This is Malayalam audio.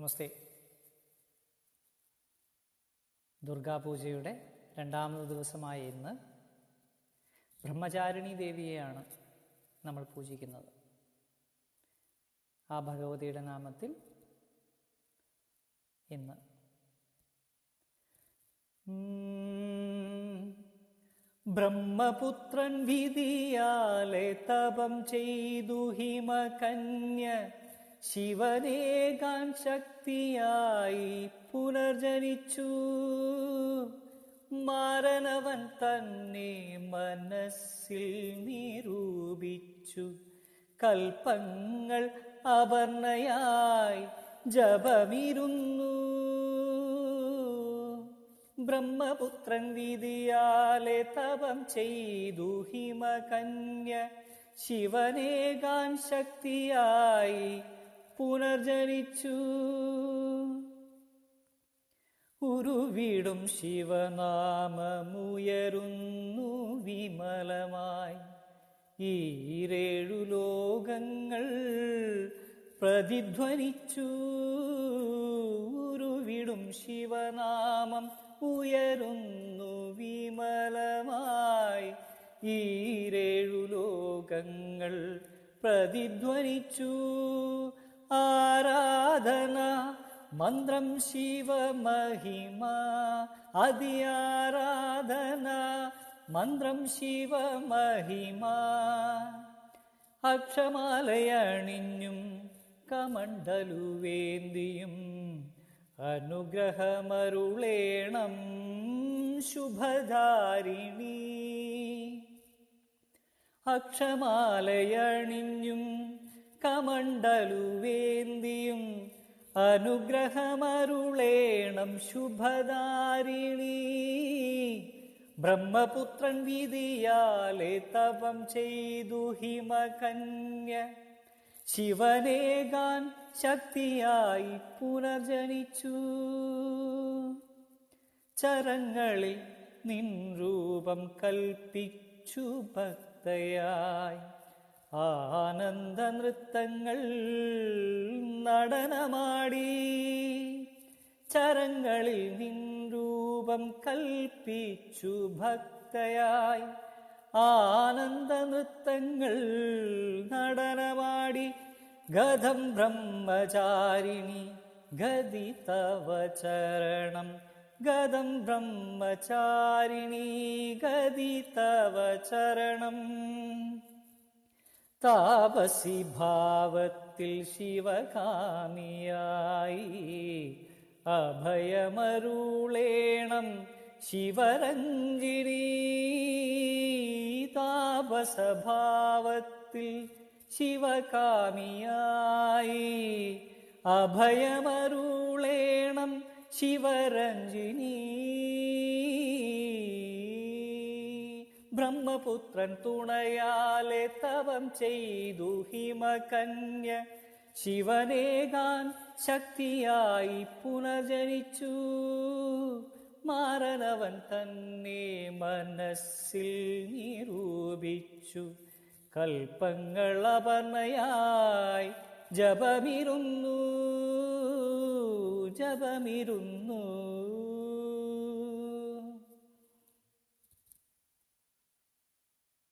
നമസ്തേ. ദുർഗാപൂജയുടെ രണ്ടാമത് ദിവസമായ ഇന്ന് ബ്രഹ്മചാരിണി ദേവിയെയാണ് നമ്മൾ പൂജിക്കുന്നത്. ആ ഭഗവതിയുടെ നാമത്തിൽ ഇന്ന്. ബ്രഹ്മപുത്രൻ വിധിയാലെ തപം ചെയ്തു ഹിമകന്യ ശിവനേകാൻ ശക്തിയായി പുനർജനിച്ചു. മാരനവൻ തന്നെ മനസ്സിൽ നിരൂപിച്ചു. കൽപ്പങ്ങൾ അപർണയായി ജപമിരുന്നു. ബ്രഹ്മപുത്രൻ വിധിയാലെ തപം ചെയ്തു ഹിമകന്യ. ശിവനേകാൻ ശക്തിയായി പുനർജനിച്ചു. ഉരുവിടും ശിവനാമമുയരുന്നു വിമലമായി. ഈരേഴു ലോകങ്ങൾ പ്രതിധ്വനിച്ചു. ഉരുവിടും ശിവനാമം ഉയരുന്നു വിമലമായി. ഈരേഴു ലോകങ്ങൾ പ്രതിധ്വനിച്ചു. ആരാധന മന്ത്രം ശിവമഹിമ ആരാധന മന്ത്രം ശിവമഹിമ. അക്ഷമാലയണിഞ്ഞും കമണ്ടലുവേന്തിയും അനുഗ്രഹമരുളേണം ശുഭധാരിണി. അക്ഷമാലയണിഞ്ഞും കമണ്ഡലുവേന്തിയും അനുഗ്രഹമരുളേണം ശുഭധാരിണി. ബ്രഹ്മപുത്രൻ വിധിയാലെ തപം ചെയ്തു ഹിമകന്യ. ശിവനേകാൻ ശക്തിയായി പുനർജനിച്ചു. ചരങ്ങളിൽ നിൻ രൂപം കൽപ്പിച്ചു ഭക്തയായി. ആനന്ദ നൃത്തങ്ങൾ നടനമാടി. ചരങ്ങളിൽ നിൻ രൂപം കൽപ്പിച്ചു ഭക്തയായി. ആനന്ദ നൃത്തങ്ങൾ നടനമാടി. ഗതം ബ്രഹ്മചാരിണി ഗതി തവ ചരണം. ഗതം ബ്രഹ്മചാരിണി ഗതി തവ ചരണം. താപസി ഭാവത്തിൽ ശിവകാമിയായി. അഭയമരുളേണം ശിവരഞ്ജിനി. താപസഭാവത്തിൽ ശിവകാമിയായി. അഭയമരുളേണം ശിവരഞ്ജിനി. ബ്രഹ്മപുത്രൻ തുണയാലെ തപം ചെയ്തു ഹിമകന്യ. ശിവനേകാൻ ശക്തിയായി പുനർജനിച്ചു. മാരനവൻ തന്നെ മനസ്സിൽ നിരൂപിച്ചു. കൽപ്പങ്ങൾ അപർണയായി ജപമിരുന്നു ജപമിരുന്നു.